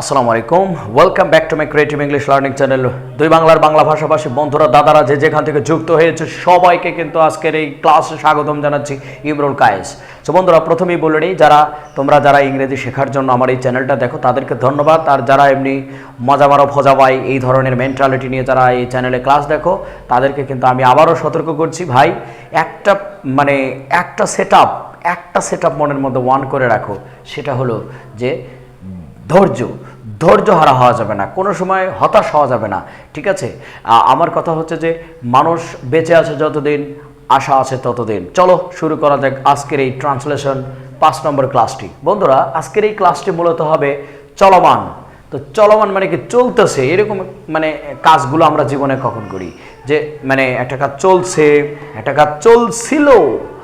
আসসালামু আলাইকুম। Welcome back to my creative English learning channel দুই বাংলার বাংলা ভাষাভাষী বন্ধুরা, দাদারা যে যেখান থেকে যুক্ত হয়েছে, সবাইকে কিন্তু আজকের এই ক্লাসে স্বাগতম জানাচ্ছি ইমরুল কায়েস। তো বন্ধুরা, প্রথমেই বলে নিই, যারা, তোমরা যারা ইংরেজি শেখার জন্য আমার এই চ্যানেলটা দেখো, তাদেরকে ধন্যবাদ। আর যারা এমনি মজা মারো ফজাবাই এই ধরনের মেন্টালিটি নিয়ে যারা এই চ্যানেলে ক্লাস দেখো, তাদেরকে কিন্তু আমি আবারও সতর্ক করছি। ভাই, একটা মানে একটা সেট একটা সেট মনের মধ্যে ওয়ান করে রাখো। সেটা হলো যে ধৈর্য ধৈর্য হারা হওয়া যাবে না, কোনো সময় হতাশ হওয়া যাবে না, ঠিক আছে? আমার কথা হচ্ছে যে মানুষ বেঁচে আছে যতদিন, আশা আছে ততদিন। চলো, শুরু করা যাক আজকের এই ট্রান্সলেশন পাঁচ নম্বর ক্লাসটি। বন্ধুরা, আজকের এই ক্লাসটি মূলত হবে চলমান। তো চলমান মানে কি চলতেছে, এরকম মানে কাজগুলো আমরা জীবনে কখন করি? যে মানে একটা কাজ চলছে, একটা কাজ চলছিল,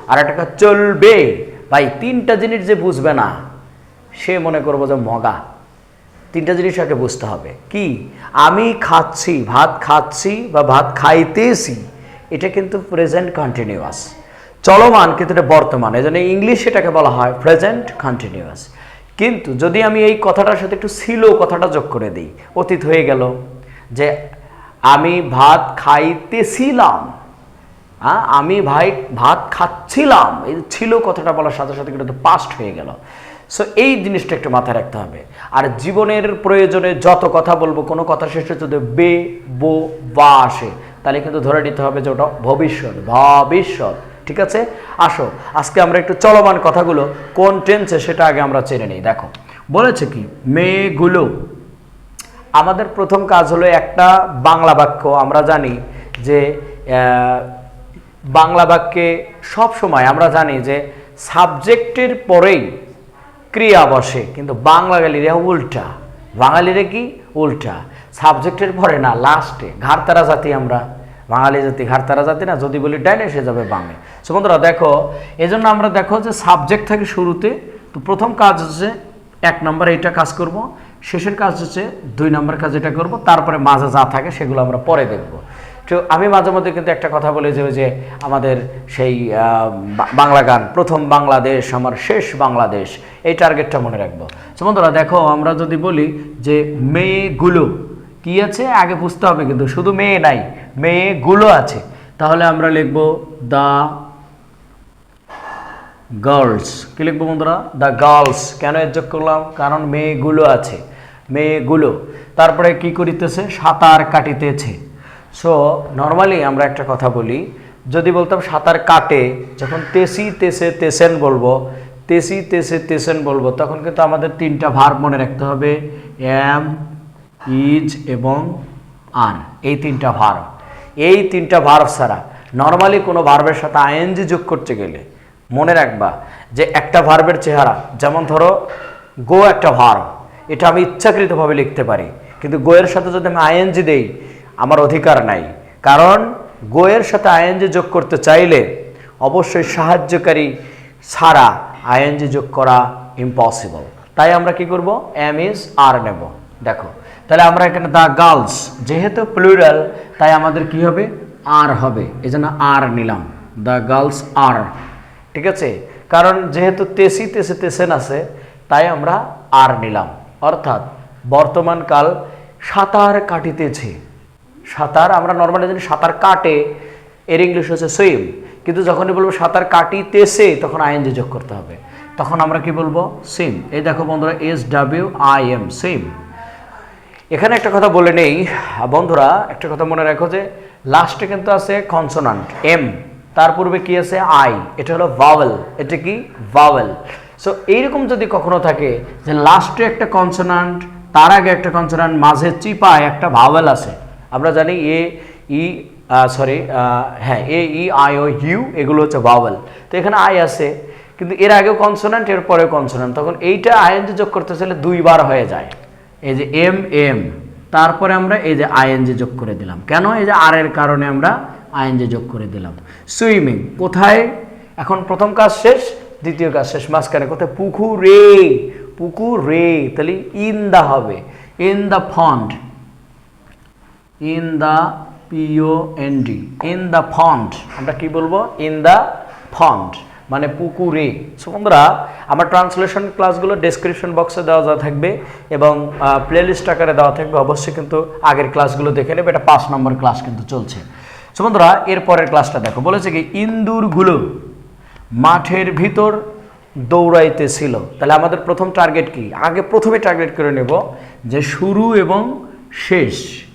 আর একটা কাজ চলবে। ভাই, তিনটা জিনিস যে বুঝবে না, সে মনে করব যে মগা। তিনটা জিনিস আগে বুঝতে হবে। কি? আমি খাচ্ছি, ভাত খাচ্ছি বা ভাত খাইতেছি, এটা কিন্তু প্রেজেন্ট কন্টিনিউয়াস চলমান কিন্তু এটা বর্তমান এই জন্য ইংলিশ এটাকে বলা হয় প্রেজেন্ট কন্টিনিউয়াস কিন্তু যদি আমি এই কথাটার সাথে একটু ছিল কথাটা যোগ করে দিই, অতীত হয়ে গেল যে আমি ভাত খাইতেছিলাম হ্যাঁ আমি ভাই ভাত খাচ্ছিলাম, এই ছিল কথাটা বলার সাথে সাথে কিন্তু পাস্ট হয়ে গেল। সো এই জিনিসটা একটু মাথায় রাখতে হবে। আর জীবনের প্রয়োজনে যত কথা বলব, কোনো কথা শেষে যদি বে, বো, বা আসে, তাহলে কিন্তু ধরে নিতে হবে যে ওটা ভবিষ্যৎ ভবিষ্যৎ। ঠিক আছে? আসো, আজকে আমরা একটু চলমান কথাগুলো, কোন টেন্সে সেটা আগে আমরা চেনে নিই। দেখো, বলেছে কি, মেয়েগুলো আমাদের প্রথম কাজ হলো একটা বাংলা বাক্য। আমরা জানি যে বাংলা বাক্যে সব সময় আমরা জানি যে, সাবজেক্টের পরেই ক্রিয়া বসে, কিন্তু বাংলা বাঙালিরা উল্টা। বাঙালিরা কি? উল্টা। সাবজেক্টের পরে না লাস্টে ঘাড়তারা জাতি আমরা। বাঙালি জাতি ঘাড়তারা জাতি না, যদি বলি ডাইনে এসে যাবে বামে। সো বন্ধুরা, দেখো, এজন্য আমরা দেখো যে সাবজেক্ট থাকে শুরুতে, তো প্রথম কাজ হচ্ছে এক নম্বর এইটা কাজ করব, শেষের কাজ হচ্ছে দুই নম্বর কাজ এটা করব, তারপরে মাঝে যা থাকে সেগুলো আমরা পরে দেখব। তো আমি মাঝে মধ্যে কিন্তু একটা কথা বলি যে যে আমাদের সেই বাংলা গান, প্রথম বাংলাদেশ, আমার শেষ বাংলাদেশ, এই টার্গেটটা মনে রাখব। বন্ধুরা, দেখো, আমরা যদি বলি যে মেয়েগুলো কি আছে? আগে বুঝতে হবে কিন্তু শুধু মেয়ে নাই, মেয়েগুলো আছে। তাহলে আমরা লিখব দা গার্লস। কি লিখব বন্ধুরা? The girls. কেন এর যোগ করলাম? কারণ মেয়েগুলো আছে, মেয়েগুলো। তারপরে কি করিতেছে? সাঁতার কাটিতেছে। সো নর্মালি আমরা একটা কথা বলি, যদি বলতাম সাঁতার কাটে, যখন তেসি, তেসে, তেসেন বলব, তেসি, তেসে, তেসেন বলব, তখন কিন্তু আমাদের তিনটা ভার মনে রাখতে হবে এম ইজ এবং আন এই তিনটা ভার। এই তিনটা ভার্ব ছাড়া নর্মালি কোনো ভার্বের সাথে আইএনজি যোগ করতে গেলে মনে রাখবা যে একটা ভার্বের চেহারা, যেমন ধরো গো একটা ভার্ব এটা আমি ইচ্ছাকৃতভাবে লিখতে পারি, কিন্তু গোয়ের সাথে যদি আমি আইএনজি দেই আমার অধিকার নাই। কারণ গোয়ের সাথে আইএনজি যোগ করতে চাইলে অবশ্যই সাহায্যকারী ছাড়া আইএনজি যোগ করা ইম্পসিবল তাই আমরা কি করব? এম ইজ আর নেব। দেখো, তাহলে আমরা এখানে দ্য গার্লস যেহেতু প্লুরাল তাই আমাদের কি হবে? আর হবে। এই জন্য আর নিলাম। দ্য গার্লস আর ঠিক আছে? কারণ যেহেতু তেসি, তেসে, তেসেন আছে, তাই আমরা আর নিলাম। অর্থাৎ বর্তমান কাল সাঁতার কাটিতেছে। সাঁতার, আমরা নর্মালি জানি সাঁতার কাটে, এর ইংলিশ হচ্ছে সুইম কিন্তু যখনই বলব সাঁতার কাটিতেছে, তখন আইএনজি যোগ করতে হবে। তখন আমরা কি বলব? সিম এই দেখো বন্ধুরা S W I M swim এখানে একটা কথা বলে নেই। বন্ধুরা, একটা কথা মনে রাখো যে লাস্টে কিন্তু আছে কনসোনান্ট এম তার পূর্বে কি আছে? আই এটা হলো ভাওয়েল এটা কি? ভাওয়েল সো এইরকম যদি কখনো থাকে যে লাস্টে একটা কনসোনান্ট তার আগে একটা কনসোনান্ট মাঝে চিপায় একটা ভাওয়েল আছে আমরা জানি এ, ই সরি হ্যাঁ এ, ই, আই, ও, ইউ, এগুলো হচ্ছে ভাওয়েল তো এখানে আই আছে, কিন্তু এর আগেও কনসোনান্ট এর পরেও কনসোনান্ট তখন এইটা আইএনজি যোগ করতে চাইলে দুইবার হয়ে যায়। এই যে এম এম তারপরে আমরা এই যে আইএনজি যোগ করে দিলাম। কেন? এই যে আর এর কারণে আমরা আইএনজি যোগ করে দিলাম। সুইমিং কোথায়? এখন প্রথম কাজ শেষ, দ্বিতীয় কাজ শেষ, মাঝখানে। কোথায়? পুকুরে পুকুরে। তাহলে ইন দা হবে। In the pond in the P O N D in the pond আমরা কি বলব? ইন দ্য ফন্ড মানে পুকুরে। সো আমার ট্রান্সলেশন ক্লাসগুলো ডেসক্রিপশন বক্সে দেওয়া যা থাকবে এবং প্লেলিস্ট আকারে দেওয়া থাকবে। অবশ্যই কিন্তু আগের ক্লাসগুলো দেখে নেবে। এটা পাঁচ নম্বর ক্লাস কিন্তু চলছে। সো বন্ধুরা, এর পরের ক্লাসটা দেখো। বলেছে কি ইন্দুরগুলো মাঠের ভিতর দৌড়াইতেছিল। তাহলে আমাদের প্রথম টার্গেট কি? আগে প্রথমে টার্গেট করে নেব যে শুরু এবং শেষ,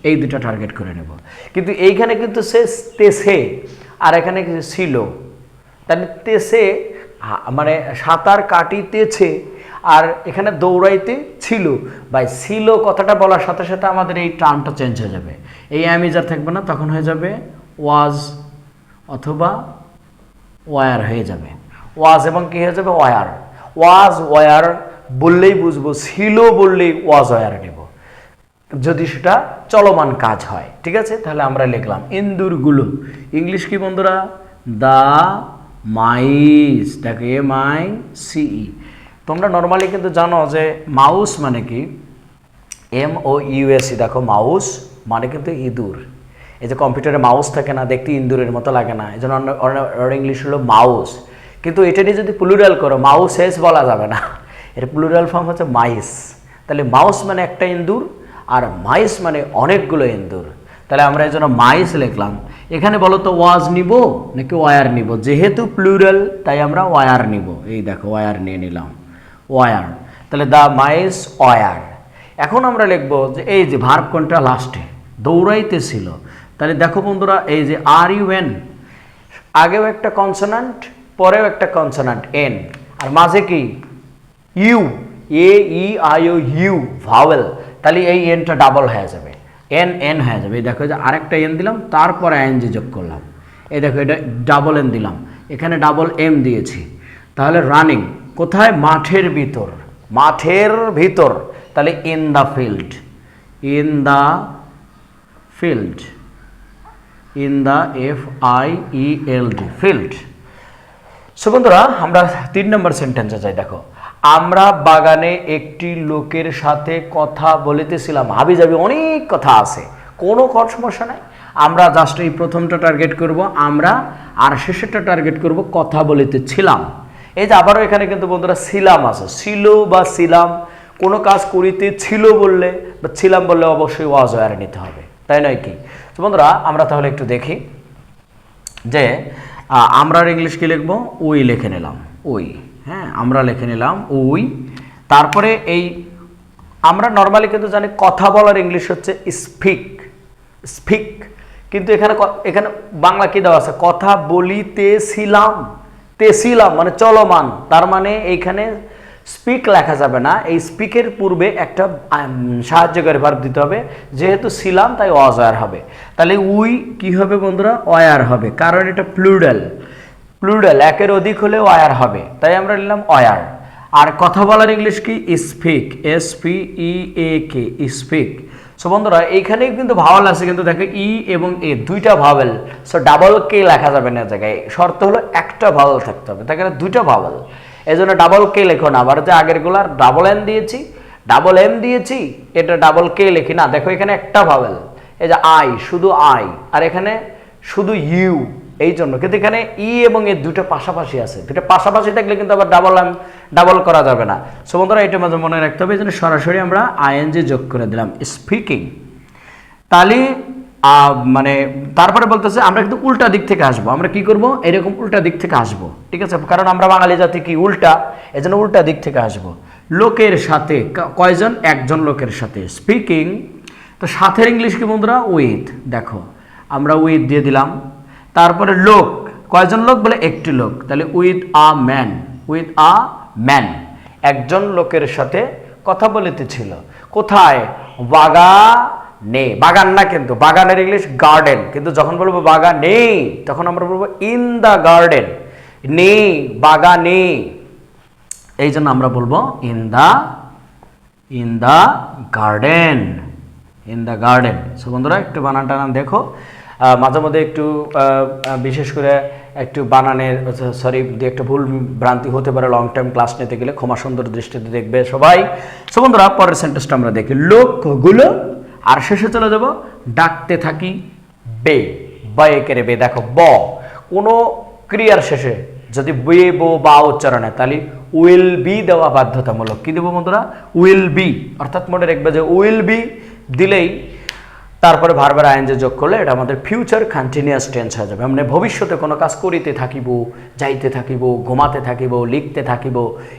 এই দুটা টার্গেট করে নেব। কিন্তু এইখানে কিন্তু সে তেসে, আর এখানে ছিল। তাহলে তেসে মানে সাঁতার কাটিতেছে, আর এখানে দৌড়াইতে ছিল। ভাই, ছিল কথাটা বলার সাথে সাথে আমাদের এই টার্মটা চেঞ্জ হয়ে যাবে। এই অ্যামিজার থাকবে না, তখন হয়ে যাবে ওয়াজ অথবা ওয়ার হয়ে যাবে। ওয়াজ এবং কি হয়ে যাবে? ওয়ার ওয়াজ ওয়ার বললেই বুঝব, ছিল বললেই ওয়াজ ওয়ার নেব। যদি সেটা চলমান কাজ হয়, ঠিক আছে? তাহলে আমরা লিখলাম, ইন্দুরগুলো। ইংলিশ কি বন্ধুরা? দা মাইস দেখো এম আই সিই তোমরা নর্মালি কিন্তু জানো যে মাউস মানে কি? এম ও ইউএসি দেখো মাউস মানে কিন্তু ইঁদুর। এই যে কম্পিউটারে মাউস থাকে না, দেখতে ইন্দুরের মতো লাগে না। এই জন্য ইংলিশ হলো মাউস। কিন্তু এটা নিয়ে যদি প্লুরাল করো মাউস বলা যাবে না। এর প্লুরাল ফর্ম হচ্ছে মাইস। তাহলে মাউস মানে একটা ইন্দুর আর মাইস মানে অনেকগুলো ইন্দুর। তাহলে আমরা এই জন্য মাইস লিখলাম। এখানে বলো তো ওয়াজ নিব নাকি ওয়ার নিব? যেহেতু প্লুরাল, তাই আমরা ওয়ার নিব। এই দেখো, ওয়ার নিয়ে নিলাম। ওয়ার। তাহলে দ্য মাইস ওয়ার। এখন আমরা লিখব যে এই যে ভার্ব কোনটা লাস্টে দৌড়াইতেছিল। তাহলে দেখো বন্ধুরা, এই যে আর ইউ এন। আগেও একটা কনসোনান্ট পরেও একটা কনসোনান্ট এন আর মাঝে কি? U. A, E, I, O, U vowel তাহলে এই এনটা ডাবল হয়ে যাবে। এন এন হয়ে যাবে। এই দেখো যে আরেকটা এন দিলাম, তারপরে এন জি যোগ করলাম। এই দেখো, এটা ডাবল এন দিলাম। এখানে ডাবল এম দিয়েছি। তাহলে রানিং কোথায়? মাঠের ভিতর। মাঠের ভিতর। তাহলে in the field in the field in the F I E L D field so বন্ধুরা, আমরা তিন নম্বর সেন্টেন্সে যাই, দেখো। আমরা বাগানে একটি লোকের সাথে কথা বলিতেছিলাম। হাবি যাবি অনেক কথা আছে, কোনো সমস্যা নাই। আমরা জাস্ট এই প্রথমটা টার্গেট করব, আমরা আর শেষেরটা টার্গেট করব, কথা বলিতেছিলাম। এই যে আবারও এখানে কিন্তু বন্ধুরা ছিলাম আছে। ছিল বা ছিলাম, কোনো কাজ করিতে ছিল বললে, বা ছিলাম বললে অবশ্যই ওয়াজ ওয়ার নিতে হবে। তাই নয় কি? তো বন্ধুরা, আমরা তাহলে একটু দেখি যে আমরা ইংলিশ কি লিখব? ওই লিখে নিলাম উই হ্যাঁ আমরা লিখে নিলাম উই। তারপরে এই আমরা নর্মালি কিন্তু জানি কথা বলার ইংলিশ হচ্ছে স্পিক স্পিক কিন্তু এখানে এখানে বাংলা কি দেওয়া আছে? কথা বলিতেছিলাম, তেছিলাম মানে চলমান। তার মানে এইখানে স্পিক লেখা যাবে না। এই স্পিকের পূর্বে একটা সাহায্যকারী ভার্ব দিতে হবে। যেহেতু ছিলাম, তাই অজয়ার হবে। তাহলে উই কি হবে বন্ধুরা? অয়ার হবে। কারণ এটা প্লুরাল প্লুরাল একের অধিক হলে অয়ার হবে। তাই আমরা নিলাম অয়ার আর কথা বলার ইংলিশ কি? Speak S P E A K speak so বন্ধুরা, এইখানেই কিন্তু ভাওয়াল আছে, কিন্তু দেখো ই এবং এ দুইটা ভাওয়েল সো ডাবল কে লেখা যাবে না জায়গায়। শর্ত হলো একটা ভাওয়াল থাকতে হবে। তাই দুইটা ভাওয়াল এই জন্য ডাবল কে লেখো না। আবার যে আগেরগুলার ডাবল এন দিয়েছি ডাবল এম দিয়েছি, এটা ডাবল কে লেখি না। দেখো এখানে একটা ভাওয়েল এই যে আই শুধু আই আর এখানে শুধু ইউ এই জন্য কিন্তু এখানে ই এবং এ দুটো পাশাপাশি আছে। দুটো পাশাপাশি থাকলে কিন্তু আবার ডাবল এম ডাবল করা যাবে না। সো বন্ধুরা, এটা মাঝে মনে রাখতে হবে, এই জন্য সরাসরি আমরা আইএনজি যোগ করে দিলাম। স্পিকিং তাহলে মানে তারপরে বলতেছে, আমরা কিন্তু উল্টা দিক থেকে আসব। আমরা কি করব? এরকম উল্টা দিক থেকে আসব। ঠিক আছে? কারণ আমরা বাঙালি জাতি কি উল্টা? এজন্য উল্টা দিক থেকে আসব। লোকের সাথে কয়জন? একজন লোকের সাথে। স্পিকিং তো সাথের ইংলিশ কি বন্ধুরা? উইথ দেখো, আমরা উইথ দিয়ে দিলাম। তারপরে লোক। কয়জন লোক? বলে একটি লোক। তাহলে with a man with a man একজন লোকের সাথে কথা বলিতেছিল। কোথায়? বাগা বাগানে। বাগান না কিন্তু বাগানের ইংলিশ গার্ডেন কিন্তু যখন বলব বাগানে, তখন আমরা বলব ইন দ্য গার্ডেন নেই বাগানে। এই জন্য আমরা বলব in the in the garden in the garden so বন্ধুরা, একটু বানান টানান দেখো। মাঝে মধ্যে একটু বিশেষ করে একটু বানানের, সরি একটা ভুল ভ্রান্তি হতে পারে লং টাইম ক্লাস নিতে গেলে ক্ষমা সুন্দর দৃষ্টিতে দেখবে সবাই। সো বন্ধুরা, পরের সেন্টেন্সটা আমরা দেখি। লোকগুলো, আর শেষে চলে যাব, ডাকতে থাকি বে বয়ে কেড়ে বে। দেখো, ব, কোনো ক্রিয়ার শেষে যদি বে, বো, বা উচ্চারণে, তাহলে উইল বি দেওয়া বাধ্যতামূলক। কি দেবো বন্ধুরা? উইল বি অর্থাৎ মনে রাখবে যে উইল বি দিলেই তারপরে বারবার আইনজে যোগ করলে এটা আমাদের ফিউচার কন্টিনিউয়াস টেন্স হয়ে যাবে। মানে ভবিষ্যতে কোনো কাজ করিতে থাকিব, যাইতে থাকিব, ঘুমাতে থাকিব, লিখতে থাকিব,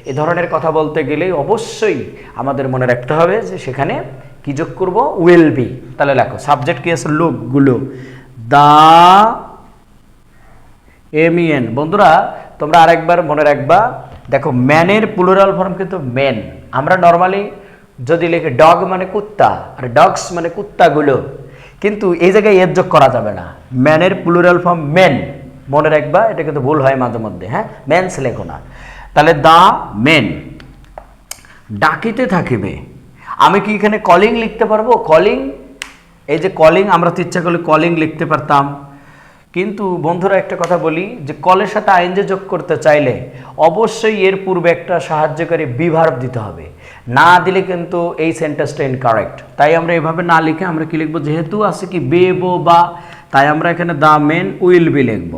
এ ধরনের কথা বলতে গেলেই অবশ্যই আমাদের মনে রাখতে হবে যে সেখানে কি যোগ করব? উইল বি তাহলে লেখো সাবজেক্ট কি আছে? লোকগুলো দা এমিএন বন্ধুরা, তোমরা আরেকবার মনে রাখবা, দেখো ম্যানের প্লুরাল ফর্ম কিন্তু মেন আমরা নর্মালি যদি লেখে ডগ মানে কুত্তা, আর ডগস মানে কুত্তাগুলো, কিন্তু এই জায়গায় এর যোগ করা যাবে না। ম্যানের প্লুরাল ফর্ম মেন মনে রাখবা, এটা কিন্তু ভুল হয় মাঝে মধ্যে হ্যাঁ? ম্যানস লেখো না। তাহলে দা মেন ডাকিতে থাকিবে। আমি কি এখানে কলিং লিখতে পারব? কলিং এই যে কলিং আমরা তো ইচ্ছা করলে কলিং লিখতে পারতাম। কিন্তু বন্ধুরা, একটা কথা বলি, যে কলের সাথে আইনজে যোগ করতে চাইলে, অবশ্যই এর পূর্বে একটা সাহায্যকারী বিভার্ব দিতে হবে। না দিলে কিন্তু এই সেন্টেন্সটা ইনকারেক্ট তাই আমরা এভাবে না লিখে আমরা কি লিখব? যেহেতু আছে কি, বেবো বা, তাই আমরা এখানে দা মেন উইল বি লিখব।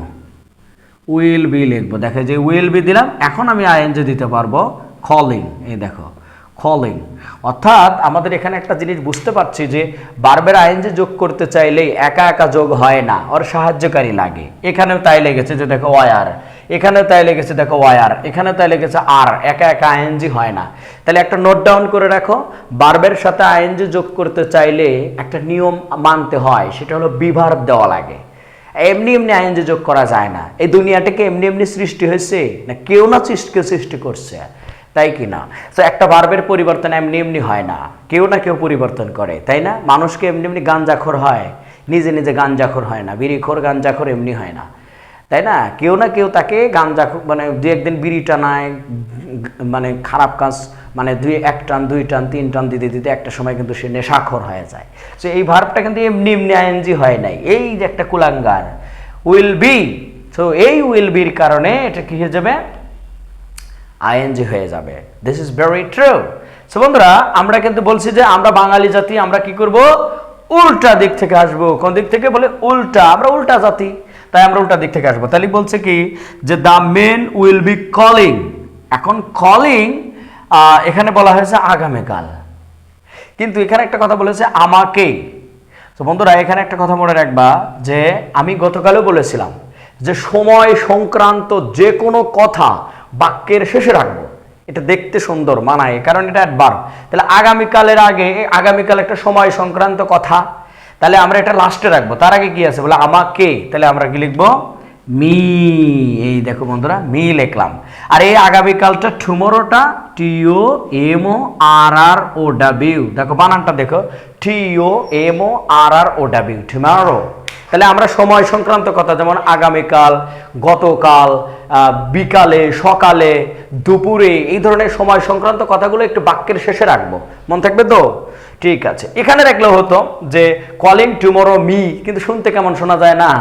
উইল বি লিখব। দেখে যে উইল বি দিলাম, এখন আমি আইএনজি দিতে পারব কলিং এই দেখো কলিং অর্থাৎ আমাদের এখানে একটা জিনিস বুঝতে পারছি যে বারবার আইএনজি যোগ করতে চাইলেই একা একা যোগ হয় না, ওর সাহায্যকারী লাগে। এখানেও তাই লেগেছে যে দেখো ওয়ার এখানেও তাই লেগেছে, দেখো ওয়ার এখানেও তাই লেগেছে আর একা একা আইএনজি হয় না। তাহলে একটা নোট ডাউন করে রাখো বারবের সাথে আইএনজি যোগ করতে চাইলে একটা নিয়ম মানতে হয়, সেটা হলো বিভার্ব দেওয়া লাগে। এমনি এমনি আইনজে যোগ করা যায় না। এই দুনিয়াটাকে এমনি এমনি সৃষ্টি হয়েছে? না কেউ না সৃষ্টি সৃষ্টি করছে, তাই কি না? তো একটা বার্বের পরিবর্তন এমনি এমনি হয় না। কেউ না কেউ পরিবর্তন করে, তাই না? মানুষকে এমনি এমনি গাঞ্জাখোর হয়। নিজে নিজে গাঞ্জাখোর হয় না। বিড়িখোর, গাঞ্জাখোর এমনি হয় না। তাই না? কেউ না কেউ তাকে গাঞ্জা মানে দু একদিন বিড়ি টানায় মানে খারাপ কাজ মানে দুই এক টান, দুই টান, তিন টান দিতে দিতে একটা সময় কিন্তু সে নেশাখর হয়ে যায়। তো এই ভার্বটা কিন্তু এমনি এমনি আইএনজি হয় নাই। এই যে একটা কুলাঙ্গার, উইল বি। তো এই উইল বির কারণে এটা কি হয়ে যাবে? আইএনজি হয়ে যাবে। This is very true so বন্ধুরা, আমরা কিন্তু বলছি যে আমরা বাঙালি জাতি, আমরা কি করব? উল্টা দিক থেকে আসব। কোন দিক থেকে? বলে উল্টা। আমরা উল্টা জাতি। তাই আমরা উল্টা দিক থেকে আসব। তাহলে বলছে কি যে the men will be calling এখন কলিং এখানে বলা হয়েছে আগামীকাল। কিন্তু এখানে একটা কথা বলেছে আমাকে। তো বন্ধুরা, এখানে একটা কথা মনে রাখবা যে আমি গতকালও বলেছিলাম যে সময় সংক্রান্ত যে কোনো কথা বাক্যের শেষে রাখব। এটা দেখতে সুন্দর, মানায়, কারণ এটা একবার তাহলে আগামীকালের আগে, আগামীকাল একটা সময় সংক্রান্ত কথা তাহলে আমরা এটা লাস্টে রাখব। তার আগে কি আছে? বলে আমাকে, তাহলে আমরা কি লিখব? মি, এই দেখো বন্ধুরা, মি লিখলাম। আর এই আগামীকালটা টুমোরোটা টিও M O R R O W দেখো বানানটা দেখো T O M O R R O W tomorrow তাহলে আমরা সময় সংক্রান্ত কথা, যেমন আগামীকাল, গতকাল বিকালে, সকালে, দুপুরে, এই ধরনের সময় সংক্রান্ত কথাগুলো একটু বাক্যের শেষে রাখব। মন থাকবে তো? ঠিক আছে। এখানে রাখলে হতো যে কলিং টুমোরো মি কিন্তু শুনতে কেমন শোনা যায় না।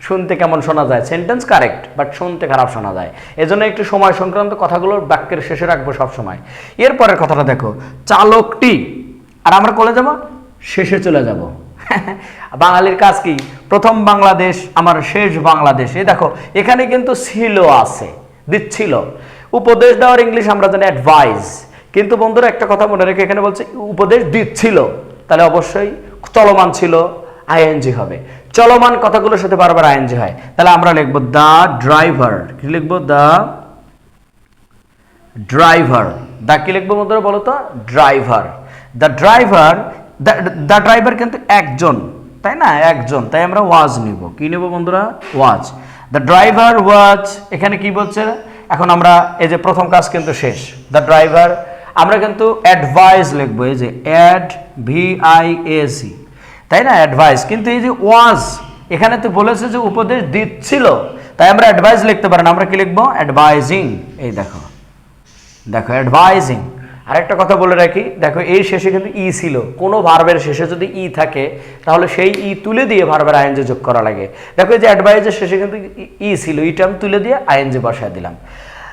শুনতে কেমন শোনা যায়? সেন্টেন্স কারেক্ট বাট শুনতে খারাপ শোনা যায়। এজন্য একটু সময় সংক্রান্ত কথাগুলো বাক্যের শেষে রাখব সব সময় এরপরের কথাটা দেখো, চালকটি, আর আমরা কলে যাব? শেষে চলে যাব। বাঙালির কাজ কি? প্রথম বাংলাদেশ, আমার শেষ বাংলাদেশ। এই দেখো, এখানে কিন্তু ছিল আছে, দিচ্ছিল। উপদেশ দেওয়ার ইংলিশ আমরা জানি অ্যাডভাইস কিন্তু বন্ধুরা, একটা কথা মনে রেখে এখানে বলছে, উপদেশ দিচ্ছিল, তাহলে অবশ্যই চলমান ছিল আইএনজি হবে। চলমান কথাগুলোর সাথে বারবার আইএনজি হয়। তাহলে আমরা লিখব দ্য ড্রাইভার। কি লিখব? The driver. দা কি লিখব বন্ধুরা বলো তো? Driver. The driver the driver কিন্তু একজন, তাই না? একজন। তাই আমরা ওয়াজ নিব। কি নেব বন্ধুরা? ওয়াজ। দ্য ড্রাইভার ওয়াজ, এখানে কি বলছে? এখন আমরা, এই যে প্রথম কাজ কিন্তু শেষ। দ্য ড্রাইভার আমরা কিন্তু অ্যাডভাইস লিখব, এই যে A D V I A C তাই না? অ্যাডভাইস কিন্তু এই যে ওয়াজ এখানে তো বলেছে যে উপদেশ দিচ্ছিল। তাই আমরা অ্যাডভাইস লিখতে পারেন আমরা কি লিখব? অ্যাডভাইজিং এই দেখো দেখো অ্যাডভাইজিং আরেকটা কথা বলে রাখি, দেখো, এই শেষে কিন্তু ই ছিল। কোনো ভার্বের শেষে যদি ই থাকে, তাহলে সেই ই তুলে দিয়ে ভার্বের আইএনজি যোগ করা লাগে। দেখো, এই যে অ্যাডভাইজের শেষে কিন্তু ই ছিল। ইটা আমি তুলে দিয়ে আইএনজি বসায় দিলাম।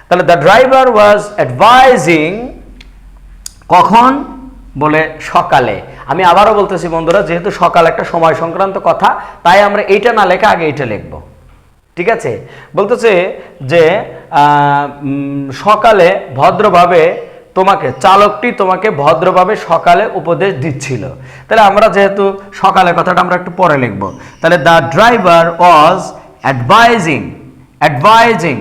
তাহলে দ্য ড্রাইভার ওয়াজ অ্যাডভাইজিং কখন? বলে সকালে। আমি আবারও বলতেছি, বন্ধুরা, যেহেতু সকাল একটা সময় সংক্রান্ত কথা, তাই আমরা এইটা না লেখা আগে এইটা লিখব। ঠিক আছে? বলতেছে যে সকালে ভদ্রভাবে তোমাকে, চালকটি তোমাকে ভদ্রভাবে সকালে উপদেশ দিচ্ছিল। তাহলে আমরা যেহেতু সকালে কথাটা আমরা একটু পরে লিখব। তাহলে the driver was advising advising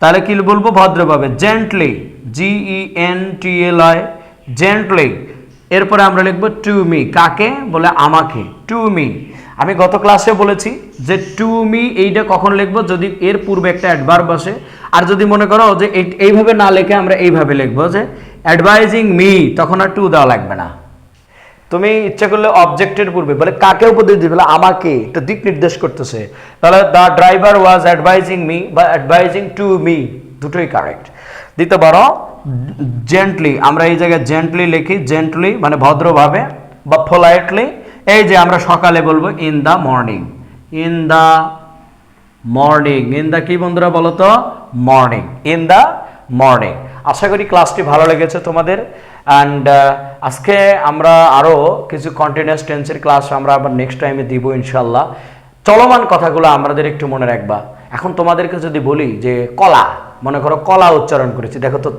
তাহলে কি বলব? ভদ্রভাবে gently G E N T L I gently এরপরে আমরা লিখব টু মি কাকে? বলে আমাকে. টু মি আমি গত ক্লাসে বলেছি যে টু মি এইটা কখন লিখব? যদি এর পূর্বে একটা অ্যাডভার্ব আসে। আর যদি মনে করো যে এইভাবে না লিখে আমরা এইভাবে লিখব যে অ্যাডভাইজিং মি তখন আর টু দেওয়া লাগবে না। তুমি ইচ্ছা করলে অবজেক্টের পূর্বে, বলে কাকে উপদেশ দিবে? বলে আমাকে। একটা দিক নির্দেশ করতেছে। তাহলে the driver was advising me বা অ্যাডভাইজিং টু মি দুটোই কারেক্ট দিতে পারো জেন্টলি আমরা এই জায়গায় জেন্টলি লিখি জেন্টলি মানে ভদ্রভাবে বা পোলাইটলি এই যে আমরা সকালে বলব in the morning in the morning in the কি বন্ধুরা বলো তো? মর্নিং ইন দ্য মর্নিং আশা করি ক্লাসটি ভালো লেগেছে তোমাদের অ্যান্ড আজকে আমরা আরও কিছু কন্টিনিউয়াস টেন্সের ক্লাস আমরা আবার নেক্সট টাইমে দিব ইনশাল্লাহ চলমান কথাগুলো আমাদের একটু মনে রাখবা। এখন তোমাদেরকে যদি বলি যে কলা। মনে করো কলা উচ্চারণ করেছি। দেখো তো,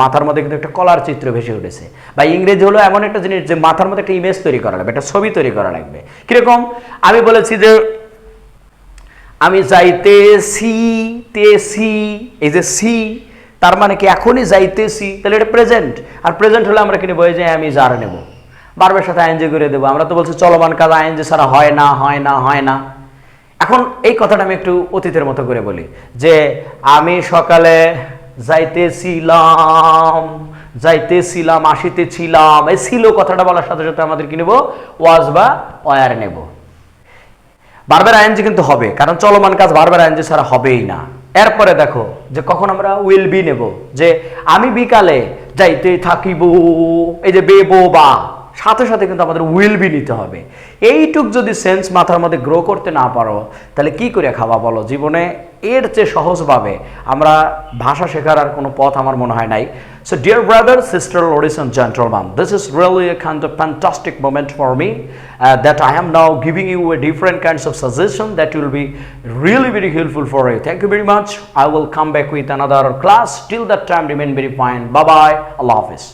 মাথার মধ্যে কিন্তু একটা কলার চিত্র ভেসে উঠেছে। বা ইংরেজি হলো এমন একটা জিনিস যে মাথার মধ্যে একটা ইমেজ তৈরি করা লাগবে, একটা ছবি তৈরি করা লাগবে। কীরকম? আমি বলেছি যে, আমি যাইতেছি, তেছি, এই যে সি, তার মানে কি এখনই যাইতেছি? তাহলে এটা প্রেজেন্ট আর প্রেজেন্ট হলে আমরা কি নেব? এই যে আমি যার নেব। বারবার সাথে আইনজি করে দেবো। আমরা তো বলছি চলমান কাজ আইনজি ছাড়া হয় না হয় না হয় না। এখন এই কথাটা আমি একটু অতীতের মতো করে বলি, যে আমি সকালে যাইতেছিলাম যাইতেছিলাম, আসিতেছিলাম, এই ছিল কথাটা বলার সাথে সাথে আমাদের কি নেব? ওয়াজ বা ওয়ার নেব। বারবার আইনজি কিন্তু হবে, কারণ চলমান কাজ বারবার আইনজি ছাড়া হবেই না। এরপরে দেখো, যে কখন আমরা উইল বি নেব, যে আমি বিকালে যাইতে থাকিব, এই যে বেবো বা সাথে সাথে কিন্তু আমাদের উইল বি নিতে হবে। এইটুক যদি সেন্স মাথার মধ্যে গ্রো করতে না পারো, তাহলে কি করে খাওয়া বলো? জীবনে এর চেয়ে সহজভাবে আমরা ভাষা শেখার আর কোনো পথ আমার মনে হয় নাই। So dear brother sister ladies and gentleman this is really a grand fantastic moment for me that I am now giving you a different kinds of suggestion that will be really very helpful for you thank you very much I will come back with another class till that time remain very fine bye bye Allah Hafiz